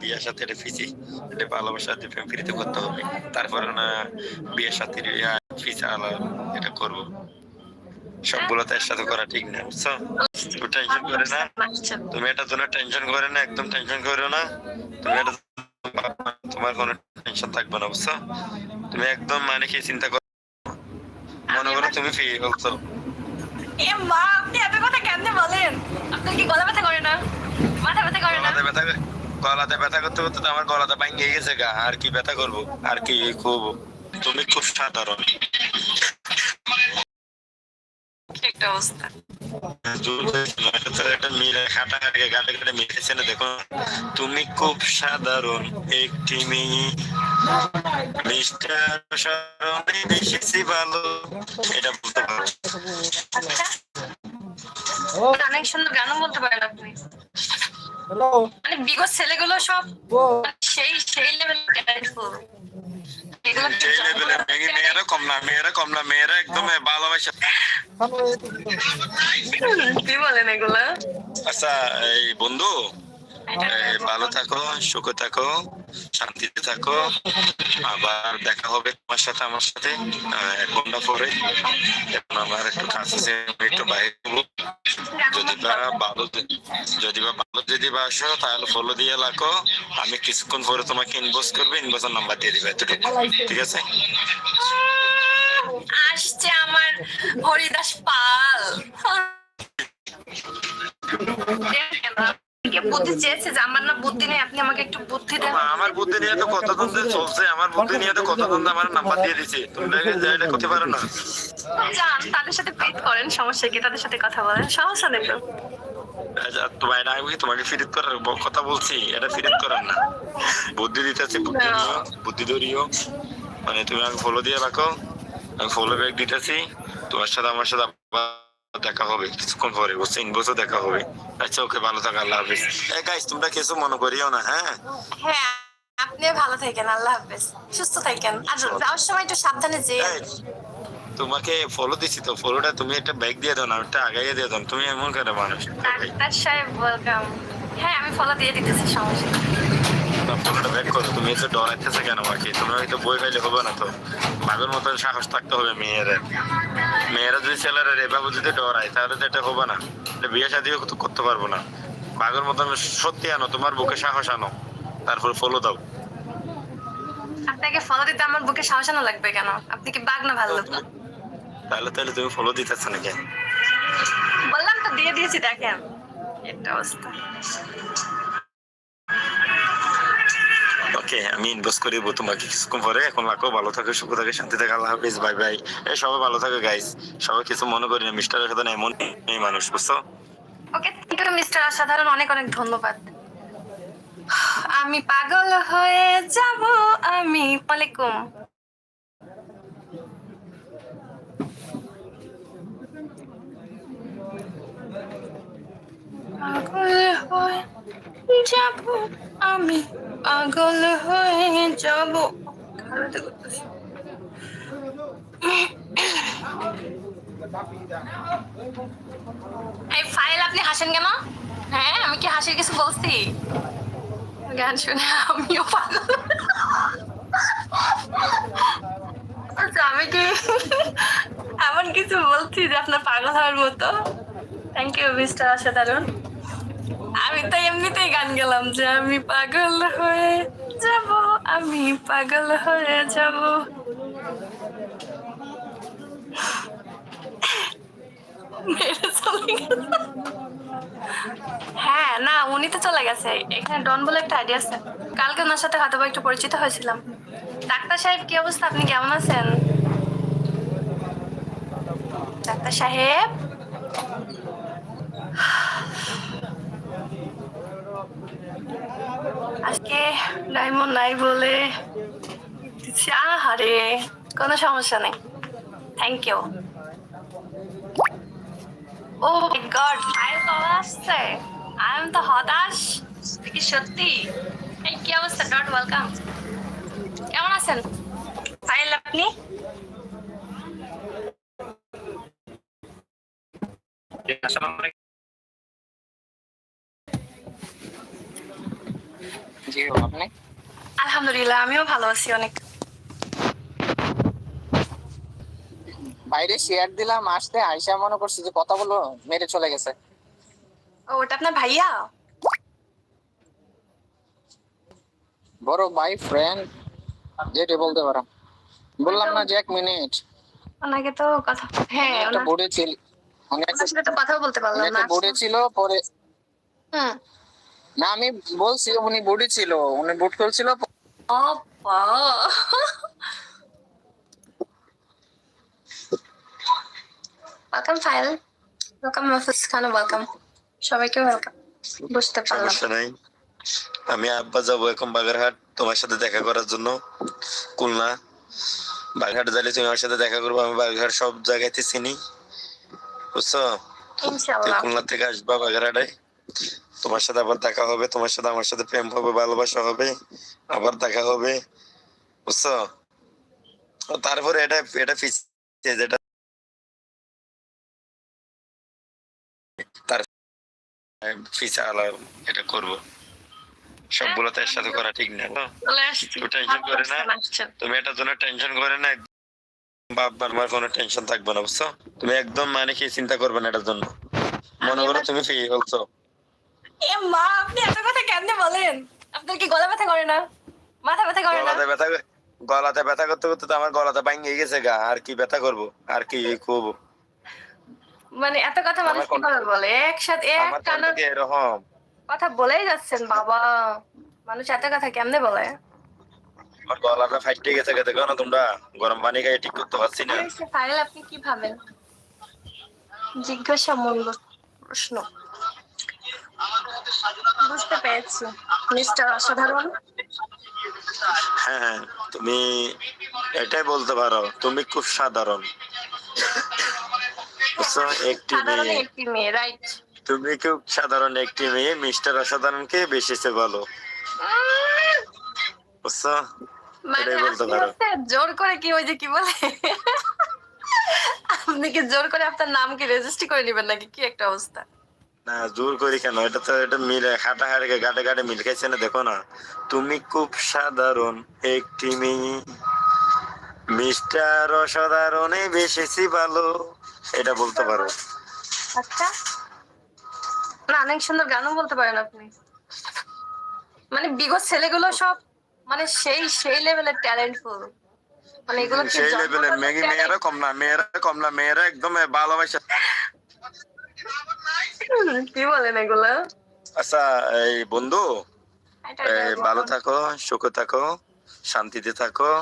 বিয়ের সাথে এটা ফিসি এটা ভালোবাসা দিয়ে প্রেম ফিরিতে করতে হবে। তারপরে না বিয়ের সাথে ফিসা আলাদা এটা করব। সবগুলো তো একসাথে করা ঠিক না বুঝছ? তুমি টেনশন করে না। তুমি এটার জন্য টেনশন করে না একদম টেনশন করো না। তুমি এটা তোমার কোনো টেনশন থাকবে না বুঝছ? তুমি একদম মানে কি চিন্তা করো মনে করো তুমি ফ্রি বলছো এ মা আপনি এত কথা কেমনে বলেন? আপনার কি গলা ব্যথা করে না? মাথা ব্যথা করে না? গলাতে ব্যথা গলাতে ব্যথা করতে করতে তো আমার গলাটা ভাঙে গেছে গা। আর কি ব্যথা করব? আর কি খুব তুমি খুব সাধারণ। একটা অবস্থা। তুমি খুব সাধারণ একটি মেয়ে। মিস্টার স্মরণে ভালো। এটা বলতে পারো। আচ্ছা। অনেক সুন্দর গানও বলতে পারেন আপনি হ্যালো? মানে বিগত ছেলেগুলো সব সেই সেই লেভেলে মেয়েরা কম না মেয়েরা কম না মেয়েরা একদম ভালোবাসা। কি বলেন এগুলো? আচ্ছা এই বন্ধু ভালো থাকো সুখে থাকো শান্তিতে থাকো। আবার দেখা হবে তোমার সাথে আমার সাথে আহ, এক ঘণ্টা পরে? এখন আমার একটু কাজ আছে একটু বাইরে যদি বা ভালো যদি বা ভালো যদি বা আসো তাহলে ফলো দিয়ে রাখো। আমি কিছুক্ষণ পরে তোমাকে ইনবক্স করব ইনবক্সের নাম্বার দিয়ে দিবে এতটুকু। ঠিক আছে? আসছে আমার হরিদাস পাল। বুদ্ধি চেয়েছে যে আমার না বুদ্ধি নেই আপনি আমাকে একটু বুদ্ধি দেন। আমার বুদ্ধি নিয়ে তো কত দ্বন্দ্ব চলছে আমার বুদ্ধি নিয়ে তো কত দ্বন্দ্ব আমার নাম্বার দিয়ে দিছি তোমরা এটা করতে পারো না। যান তাদের সাথে পেট করেন সমস্যা কি? তাদের সাথে কথা বলেন সমস্যা নেই তো। আচ্ছা, আমি তোমাকে ফিরিত করার কথা বলছি এটা ফিরিত করার না। বুদ্ধি দিতেছি বুদ্ধি। বুদ্ধি ধরিও। মানে তুমি আমাকে ফলো দিয়ে রাখো আমি ফলো ব্যাক দিতেছি। তোমার সাথে আমার সাথে দেখা হবে কিছুক্ষণ পরে বসে ইনবক্স দেখা হবে। আচ্ছা ওকে ভালো থাকা আল্লাহ হাফিজ। এই গাইস তোমরা কিছু মনে করিও না হ্যাঁ? হ্যাঁ আপনি ভালো থাকেন আল্লাহ হাফেজ। সুস্থ থাকেন। আর যাওয়ার সময় একটু সাবধানে যে তোমাকে ফলো দিছি তো ফলোটা তুমি একটা ব্যাগ দিয়ে দাও না একটা আগাইয়ে দিয়ে দাও তুমি এমন করে মানুষ? ডাক্তার সাহেব ওয়েলকাম হ্যাঁ আমি ফলো দিয়ে দিতেছি সমস্যা। ব্যাক করো তুমি ডরাইতেছে কেন আমাকে তুমি হয়তো বই হবে না তো। মতন সাহস থাকতে হবে মেয়েরা। মেয়েরা যদি ছেলেরা এভাবে যদি ডরায় তাহলে তো এটা হবে না। এটা বিয়ে শাদিও করতে পারব না। মাগের মতন সত্যি আনো তোমার বুকে সাহস আনো। তারপর ফলো দাও। আপনাকে ফলো দিতে আমার বুকে সাহস আনা লাগবে কেন? আপনি কি বাঘ না ভালো তাহলে তাহলে তুমি ফলো দিতেছ না কেন বললাম তো দিয়ে দিয়েছি দেখেন। একটা অবস্থা ওকে আমি ইনভেস্ট করে দেবো তোমাকে কিছুক্ষণ পরে এখন রাখো ভালো থাকো সুখ থাকে শান্তি থাকে আল্লাহ হাফিজ বাই বাই এই সবাই ভালো থাকো গাইস সবাই কিছু মনে করি না মিস্টারের সাথে এমন এই মানুষ বুঝছ? ওকে থ্যাংক ইউ মিস্টার অসাধারণ অনেক অনেক ধন্যবাদ। আমি পাগল হয়ে যাব আমি ওয়ালাইকুম। পাগল হয়ে যাব আমি পাগল হয়ে যাব। এই ফাইল আপনি হাসেন কেন? হ্যাঁ আমি কি হাসির কিছু বলছি? গান শুনে আমিও পাগল। আচ্ছা আমি কি এমন কিছু বলছি যে আপনার পাগল হওয়ার মতো? থ্যাংক ইউ মিস্টার অসাধারণ। আমি তো এমনিতেই গান গেলাম, যে আমি পাগল হয়ে যাব, আমি পাগল হয়ে যাব। হ্যাঁ না, উনি তো চলে গেছে। এখানে ডন বলে একটা আইডিয়া আছে। কালকে ওনার সাথে হয়তো একটু পরিচিত হয়েছিলাম। ডাক্তার সাহেব, কি অবস্থা? আপনি কেমন আছেন? ডাক্তার সাহেব? আজকে ডায়মন্ড নাই বলে আহারে, কোনো সমস্যা নেই। থ্যাংক ইউ ও গড আসছে। আমি তো হতাশ। কি সত্যি? এই কি অবস্থা? ডট ওয়েলকাম কেমন আছেন? ফাইল আপনি? জি আপনি? আলহামদুলিল্লাহ আমিও ভালো আছি অনেক। বাইরে শেয়ার দিলাম আসতে আইসা মনে করছি যে কথা বলো মেরে চলে গেছে। ও ওটা আপনার ভাইয়া? বড় ভাই ফ্রেন্ড যেটা বলতে পারো। বললাম না যে এক মিনিট ওনাকে তো কথা হ্যাঁ একটা ওনার বোর্ডে ছিল। উনি একটা সাথে তো কথাও বলতে পারলাম না। একটা ছিল পরে হুম। না আমি বলছি উনি বোর্ডে ছিল উনি বোর্ড করছিল welcome file welcome Mahfuz Khan welcome সবাইকে ওয়েলকাম বুঝতে পারলাম। আমি আব্বা যাব এখন বাগেরহাট তোমার সাথে দেখা করার জন্য। খুলনা। বাগেরহাট যাইলে তুমি আমার সাথে দেখা করব আমি বাগেরহাট সব জায়গাতে চিনি। বুঝছ? খুলনা থেকে আসবা বাগেরহাটে। তোমার সাথে আবার দেখা হবে তোমার সাথে আমার সাথে প্রেম হবে ভালোবাসা হবে আবার দেখা হবে বুঝছ? তারপরে এটা এটা ফিসে যেটা তার আলাদা এটা করব। সবগুলো তো একসাথে করা ঠিক না টেনশন করে না। তুমি এটার জন্য টেনশন করে না বাপ আমার কোনো টেনশন থাকবে না বুঝছ? তুমি একদম মানে কি চিন্তা করবে না এটার জন্য। মনে করো তুমি ফ্রি বলছো এ মা আপনি এত কথা কেমনে বলেন? আপনার কি গলা ব্যথা করে না? মাথা ব্যথা করে না? ব্যথা গলাতে ব্যথা করতে করতে তো আমার গলাতে ভাঙে গেছে গা। আর কি ব্যথা করব? আর কি খুব মানে এত কথা মানুষ কি বলে একসাথে এক এরকম? কথা বলেই যাচ্ছেন বাবা। মানুষ এত কথা কেমনে বলে? আমার গলাটা ফাইটে গেছে গেছে কেন তোমরা। গরম পানি খাই ঠিক করতে পারছি না। ফাইল আপনি কি ভাবেন? জিজ্ঞাসা মূল্য প্রশ্ন। বুঝতে পেরেছি। মিস্টার অসাধারণ। হ্যাঁ হ্যাঁ তুমি এটাই বলতে পারো তুমি খুব সাধারণ। একটি মেয়ে। একটি মেয়ে রাইট তুমি খুব সাধারণ একটি মেয়ে মিস্টার অসাধারণকে বেশি সে ভালো বুঝছ? মানে এটাই বলতে পারো। জোর করে কি ওই যে কি বলে? আপনি কি জোর করে আপনার নাম কি রেজিস্ট্রি করে নেবেন নাকি? কি একটা অবস্থা? না জোর করি কেন? এটা তো এটা মিলে হাঁটা হাঁটে গাটে গাটে মিল খাইছে না দেখো না। তুমি খুব সাধারণ একটি মেয়ে। মিস্টার অসাধারণে বেশি ভালো। এটা বলতে পারো। আচ্ছা। না অনেক সুন্দর গানও বলতে পারেন আপনি। মানে বিগত ছেলেগুলো সব মানে সেই সেই লেভেলের ট্যালেন্টফুল মানে এগুলো সেই লেভেলের মেয়ে মেয়েরা কম না মেয়েরা কম না মেয়েরা একদম ভালোবাসা। কি বলেন এগুলো? আচ্ছা এই বন্ধু এই, ভালো থাকো সুখে থাকো শান্তিতে থাকো।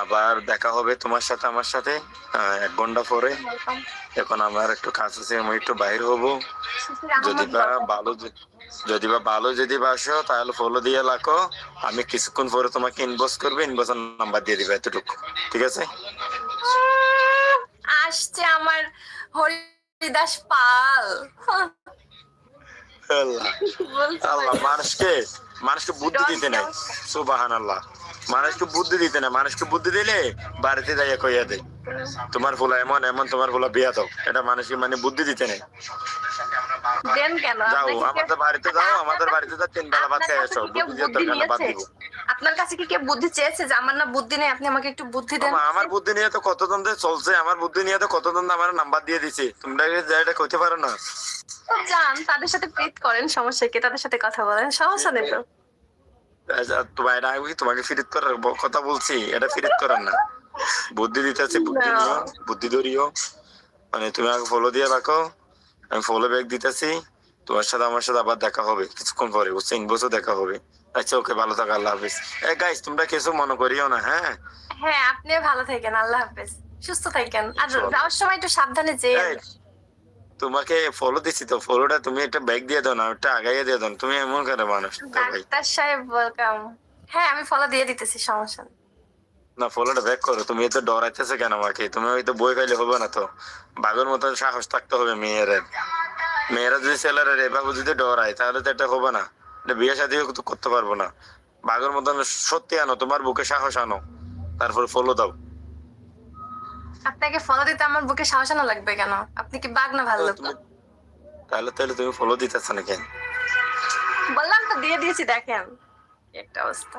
আবার দেখা হবে তোমার সাথে আমার সাথে এক ঘণ্টা পরে। এখন আমার একটু কাজ আছে আমি একটু বাইর হব। যদি বা. ভালো যদি বা ভালো যদি বাসো তাহলে ফলো দিয়ে রাখো। আমি কিছুক্ষণ পরে তোমাকে ইনবক্স করবে ইনবক্সের নাম্বার দিয়ে দিবে এতটুকু। ঠিক আছে? আসছে আমার পাল। আল্লাহ। মানুষকে মানুষকে বুদ্ধি দিতে নাই। সুবাহান আল্লাহ মানুষকে বুদ্ধি দিতে না মানুষকে বুদ্ধি দিলে বাড়িতে যাইয়া কইয়া দে তোমার ফুলা এমন এমন তোমার ফুলা বিয়া দাও। এটা মানুষকে মানে বুদ্ধি দিতে নেই। যাও আমাদের বাড়িতে যাও আমাদের বাড়িতে যাও তিন বেলা ভাত খেয়ে আসো। বুদ্ধি দিয়ে দরকার বাদ দিব? আপনার কাছে কি কেউ বুদ্ধি চেয়েছে যে আমার না বুদ্ধি নেই? আপনি আমাকে একটু বুদ্ধি দেন। আমার বুদ্ধি নিয়ে তো কত দ্বন্দ্বে চলছে? আমার বুদ্ধি নিয়ে তো কত দ্বন্দ্বে আমার নাম্বার দিয়ে দিছি? তোমরা যে এটা কইতে পারো না? যান তাদের সাথে প্রীত করেন সমস্যা কি? তাদের সাথে কথা বলেন সমস্যা নেই তো। আচ্ছা, তোমার এটা আমি তোমাকে ফিরিত করার কথা বলছি? এটা ফিরিত করার না। বুদ্ধি দিতেছি বুদ্ধি না। নিও বুদ্ধি ধরিও। মানে তুমি আমাকে ফলো দিয়ে রাখো। আমি ফলো ব্যাক দিতেছি। তোমার সাথে আমার সাথে আবার দেখা হবে কিছুক্ষণ পরে বুঝছ ইনবক্সও দেখা হবে। আচ্ছা ওকে ভালো থাকো আল্লাহ হাফিজ। এ গাইস তোমরা কিছু মনে করিও না হ্যাঁ? হ্যাঁ আপনিও ভালো থাকেন আল্লাহ হাফেজ। সুস্থ থাকেন। আর যাওয়ার সময় একটু সাবধানে যেয়ে তোমাকে ফলো দিছি তো ফলোটা তুমি একটা ব্যাগ দিয়ে দাও না একটা আগাইয়ে দিয়ে দাও তুমি এমন করে মানুষ? ডাক্তার সাহেব ওয়েলকাম হ্যাঁ আমি ফলো দিয়ে দিতেছি সমস্যা না ফলোটা ব্যাক করো তুমি এত ডরাইতেছে কেন আমাকে? তুমি হয়তো বই খাইলে হবে না তো। বাঘের মতো সাহস থাকতে হবে মেয়েদের মেয়েরা যদি ছেলেরা এভাবে যদি ডরায় তাহলে তো এটা হবে না। বিয়ে সাথে করতে পারব না। বাঘের মতন সত্যি আনো তোমার বুকে সাহস আনো। তারপর ফলো দাও। আপনাকে ফলো দিতে আমার বুকে সাহস আনা লাগবে কেন? আপনি কি বাঘ না ভালো লোক তাহলে তাহলে তুমি ফলো দিতেছ না কেন বললাম তো দিয়ে দিয়েছি দেখেন। একটা অবস্থা।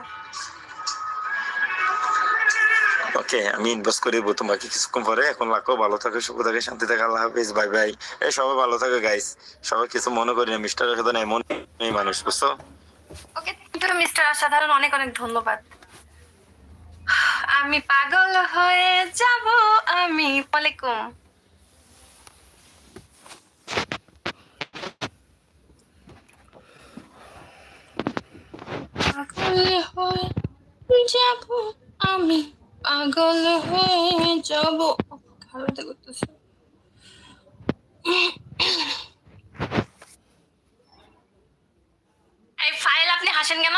ওকে, আমি ইনভেস্ট করে দেবো তোমাকে কিছুক্ষণ পরে, এখন রাখো, ভালো থাকো, সুখ থাকে, শান্তি থাকে, আল্লাহ হাফিজ বাই বাই এই সবাই ভালো থাকো গাইস সবাই কিছু মনে করি না মিস্টার সাথে এমন মানুষ, বুঝছ? ওকে ইউ মিস্টার অসাধারণ, অনেক অনেক ধন্যবাদ। আমি পাগল হয়ে যাব, আমি, ওয়ালাইকুম। পাগল হয়ে যাব, আমি পাগল হয়ে যাব। খাওয়াতে করতেছে। এই ফাইল আপনি হাসেন কেন?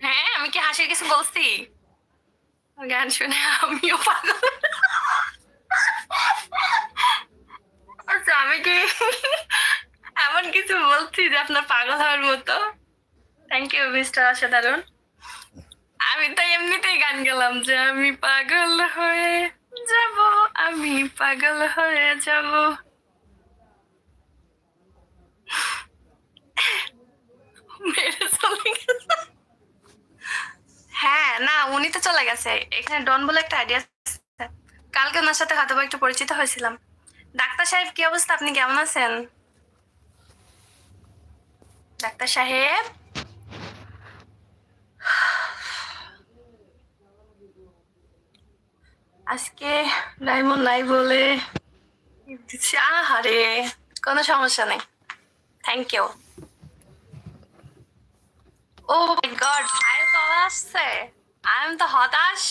হ্যাঁ আমি কি হাসির কিছু বলছি? গান শুনে আমিও পাগল। আচ্ছা আমি কি এমন কিছু বলছি যে আপনার পাগল হওয়ার মতো? থ্যাংক ইউ মিস্টার অসাধারণ। এমনিতেই গান গেলাম যে আমি পাগল হয়ে যাব, আমি পাগল হয়ে যাব। হ্যাঁ না, উনি তো চলে গেছে। এখানে ডন বলে একটা আইডিয়া কালকে ওনার সাথে হয়তো একটু পরিচিত হয়েছিলাম। ডাক্তার সাহেব, কি অবস্থা? আপনি কেমন আছেন? ডাক্তার সাহেব? আজকে ডায়মন্ড নাই বলে আহারে কোনো সমস্যা নেই। Thank you oh my god কবে আসছে। আই এম তো হতাশ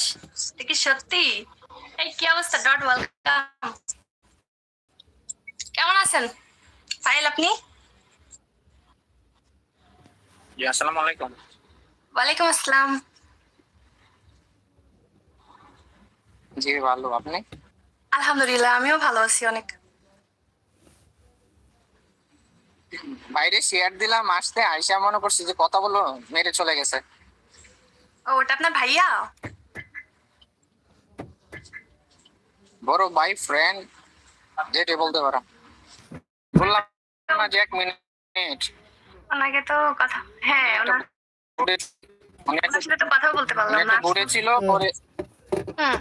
কি সত্যি? এই কি অবস্থা? ডট ওয়েলকাম কেমন আছেন? ফাইল আপনি? আসসালামু আলাইকুম। ওয়ালাইকুম আসসালাম। জি ভালো। আপনি? আলহামদুলিল্লাহ আমিও ভালো আছি অনেক। বাইরে শেয়ার দিলাম আসতে আইসা মনে করছি যে কথা বলো মেরে চলে গেছে। ও ওটা আপনার ভাইয়া? বড় ভাই ফ্রেন্ড যেটা বলতে পারো। বললাম না যে এক মিনিট ওনাকে তো কথা হ্যাঁ ওনার সাথে তো কথাও বলতে পারলাম না। বুড়ে ছিল পরে হুম।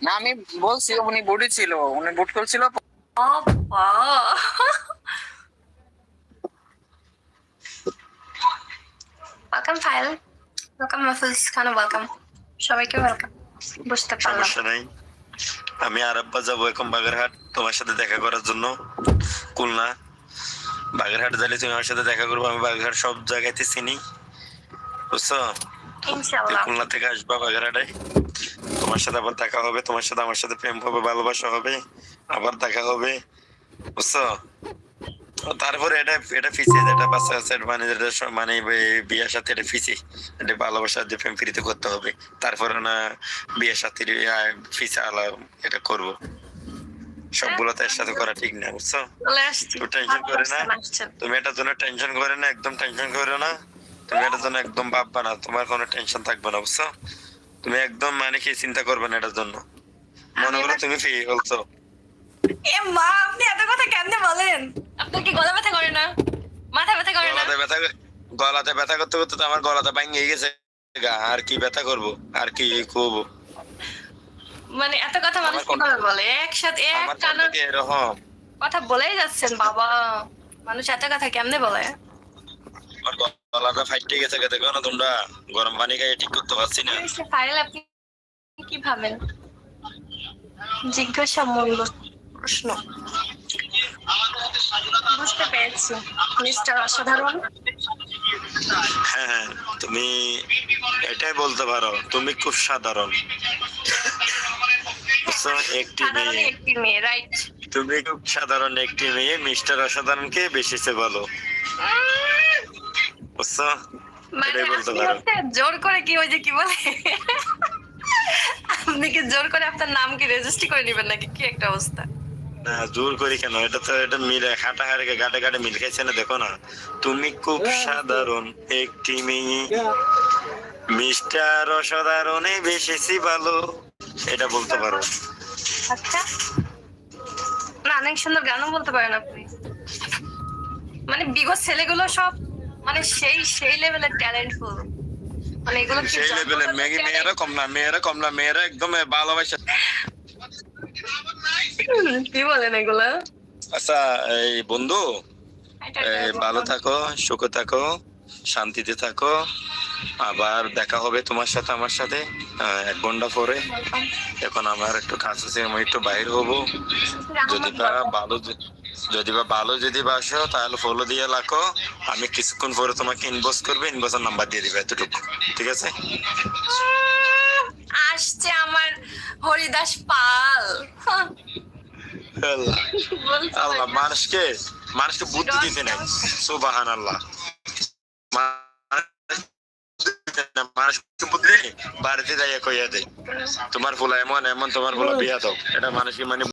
না আমি বলছি উনি বুড়ি ছিল উনি বুট করছিল welcome file welcome Mahfuz Khan welcome সবাইকে ওয়েলকাম বুঝতে পারলাম। সমস্যা নাই। আমি আরাব্বা যাব এখন বাগেরহাট তোমার সাথে দেখা করার জন্য। খুলনা। বাগেরহাট গেলে তুমি আমার সাথে দেখা করব আমি বাগেরহাট সব জায়গাতে চিনি। বুঝছ? খুলনা থেকে আসবা বাগেরহাটে। তোমার সাথে আবার দেখা হবে তোমার সাথে আমার সাথে প্রেম হবে ভালোবাসা হবে আবার দেখা হবে বুঝছ? তারপরে এটা এটা ফিসে যেটা বাচ্চা আছে মানে মানে বিয়ের সাথে এটা ফিসে এটা ভালোবাসা দিয়ে প্রেম ফিরিতে করতে হবে। তারপরে না বিয়ের সাথে ফিসে আলা এটা করব। সবগুলো তো এর সাথে করা ঠিক না বুঝছ? একটু টেনশন করে না। তুমি এটার জন্য টেনশন করে না একদম টেনশন করে না। তুমি এটার জন্য একদম ভাববা না তোমার কোনো টেনশন থাকবে না বুঝছ? তুমি একদম মানে কি চিন্তা করবে না এটার জন্য। মনে করো তুমি ফ্রি বলছো। এ মা আপনি এত কথা কেমনে বলেন? আপনার কি গলা ব্যথা করে না? মাথা ব্যথা করে না? গলাতে ব্যথা গলাতে ব্যথা করতে করতে তো আমার গলাতে ভাঙে গেছে গা, আর কি ব্যথা করব? আর কি করব মানে এত কথা মানুষ কীভাবে বলে? একসাথে এক আমার কি এরকম? কথা বলেই যাচ্ছেন বাবা। মানুষ এত কথা কেমনে বলে? গলাটা ফাইটে গেছে গে, দেখো না তোমরা। গরম পানি খাইয়ে ঠিক করতে পারছি না। ফাইল আপনি কি ভাবেন? জিজ্ঞাসা মূল্য প্রশ্ন। বুঝতে পেরেছি মিস্টার অসাধারণ। হ্যাঁ হ্যাঁ তুমি এটাই বলতে পারো তুমি খুব সাধারণ। একটি মেয়ে। একটি মেয়ে রাইট তুমি খুব সাধারণ একটি মেয়ে মিস্টার অসাধারণকে বেশিছে বলো। বুঝছ মানে এটাই বলতে পারো। জোর করে কি ওই যে কি বলে? আপনি কি জোর করে আপনার নাম কি রেজিস্ট্রি করে নেবেন নাকি? কি একটা অবস্থা? না জোর করি কেন? এটা তো এটা মিলে হাঁটা হাড়ে গাটে গাটে মিল খাইছে না দেখো না। তুমি খুব সাধারণ একটি মেয়ে। মিস্টার অসাধারণে বেশিছি ভালো। এটা বলতে পারো। আচ্ছা। না অনেক সুন্দর গানও বলতে পারেন আপনি। মানে বিগত ছেলেগুলো সব মানে সেই সেই লেভেলের ট্যালেন্টফুল মানে এগুলো সেই লেভেলের মেয়ে মেয়েরা কম না মেয়েরা কম না মেয়েরা একদম ভালোবাসা। কি বলেন এগুলো? আচ্ছা এই বন্ধু ভালো থাকো সুখে থাকো শান্তিতে থাকো। আবার দেখা হবে তোমার সাথে আমার সাথে এক ঘণ্টা পরে। এখন আমার একটু কাজ আছে আমি একটু বাইরে হব। যদি ভালো যদি বা ভালো যদি বাসো তাহলে ফলো দিয়ে রাখো। আমি কিছুক্ষণ পরে তোমাকে ইনবক্স করবে ইনবক্সের নাম্বার দিয়ে দিবে এতটুকু। ঠিক আছে? আসছে আমার হরিদাস পাল। আল্লাহ। মানুষকে মানুষকে বুদ্ধি দিতে নাই। সুবাহান আল্লাহ মানুষকে বুদ্ধি বাড়িতে যাইয়া কইয়া দেয় তোমার ফুলা এমন এমন তোমার ফুলা বিয়া দাও। এটা মানুষকে মানে